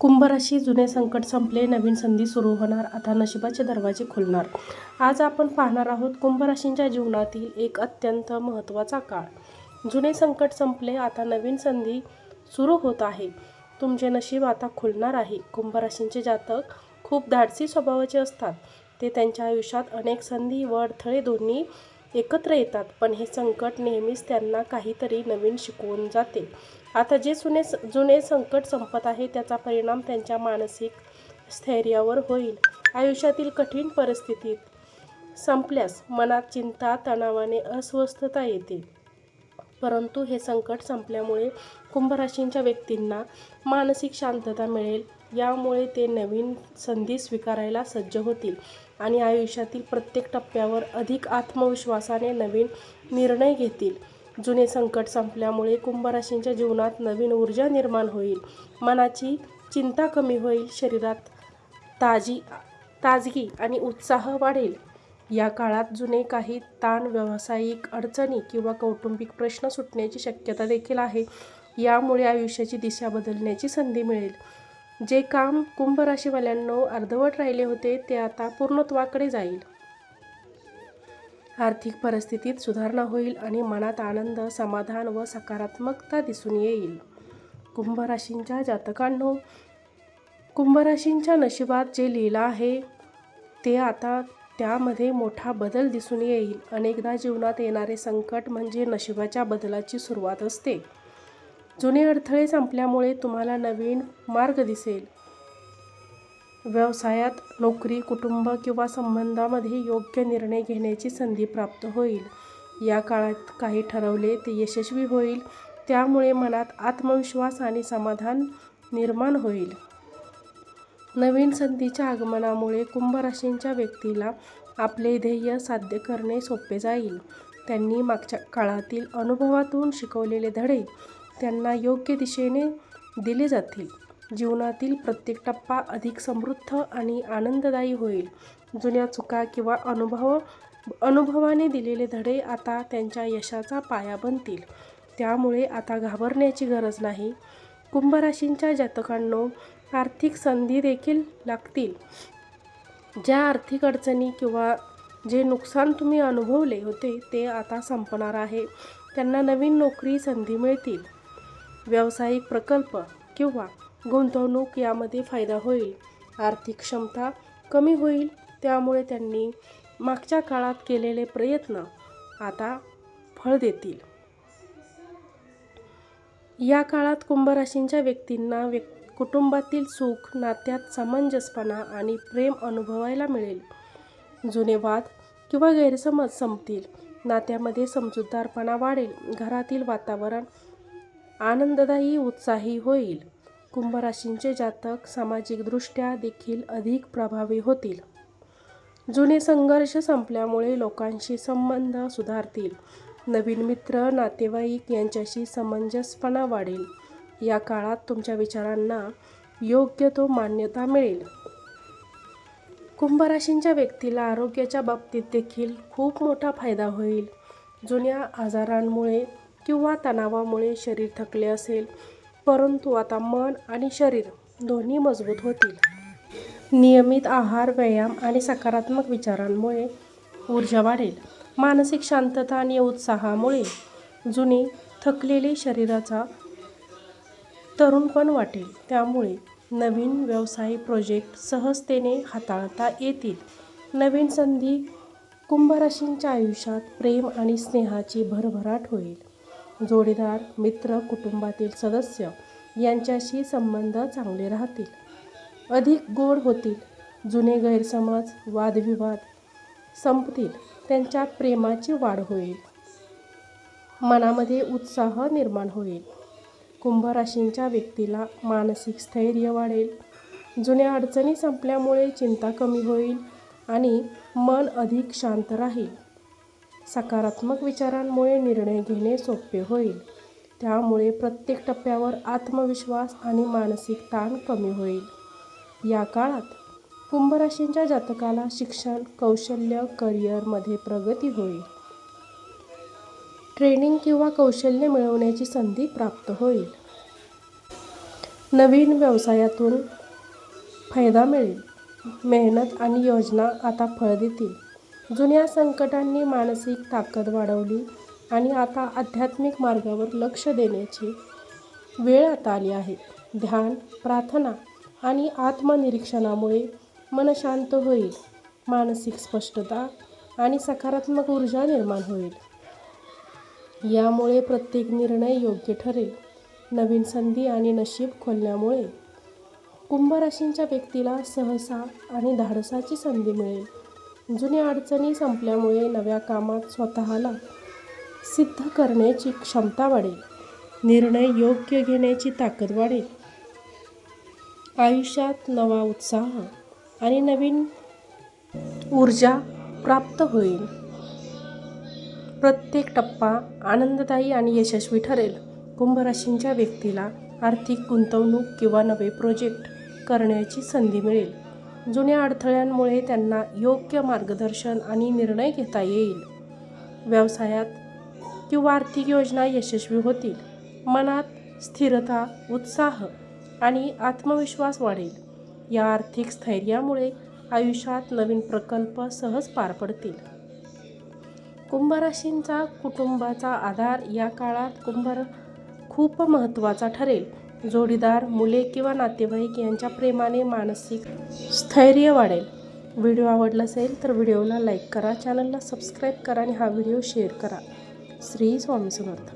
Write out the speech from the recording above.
कुंभराशी जुने संकट संपले नवीन संधी सुरू होणार आता नशिबाचे दरवाजे खुलणार. आज आपण पाहणार आहोत कुंभराशींच्या जीवनातील एक अत्यंत महत्त्वाचा काळ. जुने संकट संपले आता नवीन संधी सुरू होत आहे. तुमचे नशीब आता खुलणार आहे. कुंभराशींचे जातक खूप धाडसी स्वभावाचे असतात. ते त्यांच्या आयुष्यात अनेक संधी व अडथळे दोन्ही एकत्र येतात पण हे संकट नेहमीच त्यांना काहीतरी नवीन शिकवून जाते. आता जे जुने जुने संकट संपत आहे त्याचा परिणाम त्यांच्या मानसिक स्थैर्यावर होईल. आयुष्यातील कठीण परिस्थितीत संपल्यास मनात चिंता तणावाने अस्वस्थता येते. परंतु हे संकट संपल्यामुळे कुंभराशींच्या व्यक्तींना मानसिक शांतता मिळेल. यामुळे ते नवीन संधी स्वीकारायला सज्ज होतील आणि आयुष्यातील प्रत्येक टप्प्यावर अधिक आत्मविश्वासाने नवीन निर्णय घेतील. जुने संकट संपल्यामुळे कुंभराशींच्या जीवनात नवीन ऊर्जा निर्माण होईल. मनाची चिंता कमी होईल. शरीरात ताजी ताजगी आणि उत्साह वाढेल. या काळात जुने काही ताण व्यावसायिक अडचणी किंवा कौटुंबिक प्रश्न सुटण्याची शक्यता देखील आहे. यामुळे आयुष्याची दिशा बदलण्याची संधी मिळेल. जे काम कुंभ राशीवाल्यांनो अर्धवट राहिले होते ते आता पूर्णत्वाकडे जाईल. आर्थिक परिस्थितीत सुधारणा होईल आणि मनात आनंद समाधान व सकारात्मकता दिसून येईल. कुंभ राशींच्या जातकांनो कुंभ राशींच्या नशिबात जे लिहिलं आहे ते आता त्यामध्ये मोठा बदल दिसून येईल. अनेकदा जीवनात येणारे संकट म्हणजे नशिबाच्या बदलाची सुरुवात असते. जुने अडथळे संपल्यामुळे तुम्हाला नवीन मार्ग दिसेल. व्यवसायात नोकरी कुटुंब किंवा संबंधामध्ये योग्य निर्णय घेण्याची संधी प्राप्त होईल. या काळात काही ठरवले ते यशस्वी होईल त्यामुळे मनात आत्मविश्वास आणि समाधान निर्माण होईल. नवीन संधीच्या आगमनामुळे कुंभराशींच्या व्यक्तीला आपले ध्येय साध्य करणे सोपे जाईल. त्यांनी मागच्या काळातील अनुभवातून शिकवलेले धडे त्यांना योग्य दिशेने दिले जातील. जीवनातील प्रत्येक टप्पा अधिक समृद्ध आणि आनंददायी होईल. जुन्या चुका किंवा अनुभव अनुभवाने दिलेले धडे आता त्यांच्या यशाचा पाया बनतील. त्यामुळे आता घाबरण्याची गरज नाही. कुंभ राशींच्या जातकांनो आर्थिक संधी देखील लागतील. ज्या आर्थिक अडचणी किंवा जे नुकसान तुम्ही अनुभवले होते ते आता संपणार आहे. त्यांना नवीन नोकरी संधी मिळतील. व्यावसायिक प्रकल्प किंवा गुंतवणूक यामध्ये फायदा होईल. आर्थिक क्षमता कमी होईल त्यामुळे त्यांनी मागच्या काळात केलेले प्रयत्न आता फळ देतील. या काळात कुंभराशींच्या व्यक्तींना व्यक् कुटुंबातील सुख नात्यात सामंजस्यपणा आणि प्रेम अनुभवायला मिळेल. जुने वाद किंवा गैरसमज संपतील. नात्यामध्ये समजूतदारपणा वाढेल. घरातील वातावरण आनंददायी उत्साही होईल. कुंभराशींचे जातक सामाजिकदृष्ट्या देखील अधिक प्रभावी होतील. जुने संघर्ष संपल्यामुळे लोकांशी संबंध सुधारतील. नवीन मित्र नातेवाईक यांच्याशी समंजसपणा वाढेल. या काळात तुमच्या विचारांना योग्य तो मान्यता मिळेल. कुंभराशींच्या व्यक्तीला आरोग्याच्या बाबतीत देखील खूप मोठा फायदा होईल. जुन्या आजारांमुळे किंवा तणावामुळे शरीर थकले असेल परंतु आता मन आणि शरीर दोन्ही मजबूत होतील. नियमित आहार व्यायाम आणि सकारात्मक विचारांमुळे ऊर्जा वाढेल. मानसिक शांतता आणि उत्साहामुळे जुने थकलेले शरीराचा तरुणपण वाटेल. त्यामुळे नवीन व्यवसाय प्रोजेक्ट सहजतेने हाताळता येतील. नवीन संधी कुंभराशींच्या आयुष्यात प्रेम आणि स्नेहाची भरभराट होईल. जोडीदार मित्र कुटुंबातील सदस्य यांच्याशी संबंध चांगले राहतील. अधिक गोड होतील. जुने गैरसमज वादविवाद संपतील. त्यांच्यात प्रेमाची वाढ होईल. मनामध्ये उत्साह निर्माण होईल. कुंभ राशींच्या व्यक्तीला मानसिक स्थैर्य वाढेल. जुन्या अडचणी संपल्यामुळे चिंता कमी होईल आणि मन अधिक शांत राहील. सकारात्मक विचारांमुळे निर्णय घेणे सोपे होईल. त्यामुळे प्रत्येक टप्प्यावर आत्मविश्वास आणि मानसिक ताण कमी होईल. या काळात कुंभ राशींच्या जातकाला शिक्षण कौशल्य करिअरमध्ये प्रगती होईल. ट्रेनिंग किंवा कौशल्य मिळवण्याची संधी प्राप्त होईल. नवीन व्यवसायातून फायदा मिळेल. मेहनत आणि योजना आता फळ देतील. जुन्या संकटांनी मानसिक ताकद वाढवली आणि आता आध्यात्मिक मार्गावर लक्ष देण्याची वेळ आता आली आहे. ध्यान प्रार्थना आणि आत्मनिरीक्षणामुळे मन शांत होईल मानसिक स्पष्टता आणि सकारात्मक ऊर्जा निर्माण होईल. यामुळे प्रत्येक निर्णय योग्य ठरेल. नवीन संधी आणि नशीब खोलण्यामुळे कुंभ राशींच्या व्यक्तीला सहसा आणि धाडसाची संधी मिळेल. जुन्या अडचणी संपल्यामुळे नव्या कामात स्वतःला सिद्ध करण्याची क्षमता वाढेल. निर्णय योग्य घेण्याची ताकद वाढेल. आयुष्यात नवा उत्साह आणि नवीन ऊर्जा प्राप्त होईल. प्रत्येक टप्पा आनंददायी आणि यशस्वी ठरेल. कुंभराशींच्या व्यक्तीला आर्थिक गुंतवणूक किंवा नवे प्रोजेक्ट करण्याची संधी मिळेल. जुन्या अडथळ्यांमुळे त्यांना योग्य मार्गदर्शन आणि निर्णय घेता येईल. व्यवसायात किंवा आर्थिक योजना यशस्वी होतील. मनात स्थिरता उत्साह आणि आत्मविश्वास वाढेल. या आर्थिक स्थैर्यामुळे आयुष्यात नवीन प्रकल्प सहज पार पडतील. कुंभराशींचा कुटुंबाचा आधार या काळात कुंभ खूप महत्त्वाचा ठरेल. जोडीदार मुले किंवा नातेवाईक यांच्या प्रेमाने मानसिक स्थैर्य वाढेल. व्हिडिओ आवडला असेल तर व्हिडिओला लाईक करा चॅनलला सबस्क्राईब करा आणि हा व्हिडिओ शेअर करा. श्री स्वामी समर्थ.